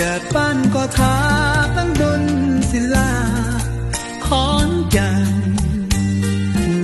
บ้านก็ทาตั้งดนศิลาขอนแก่น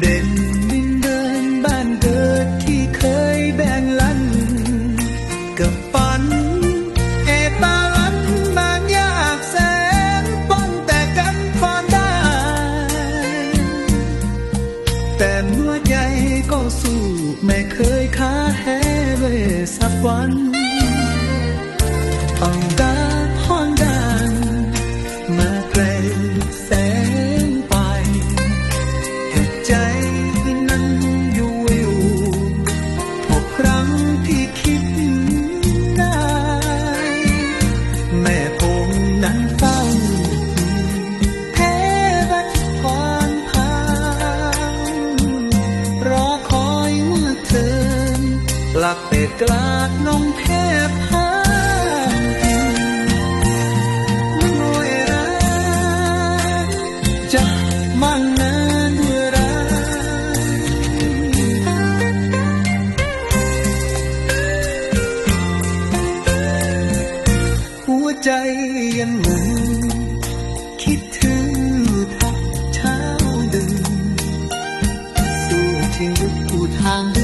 เด่นดินเดินบ้านเกิดที่เคยแบ่งลันกับฝัน เอตาลันบางยากแสนป้อนแต่กันพอได้ แต่หัวใจก็สู้ไม่เคยค้าแพ้เลยสักวันต้อง หลักเป็ดกลากน้องแทบหางกินไม่งอยรักจะมั่งนานเมื่อไรหัวใจยังหมุนคิดถึงทักเช้าดึงสู่ชีวิตผู้ทางดึงง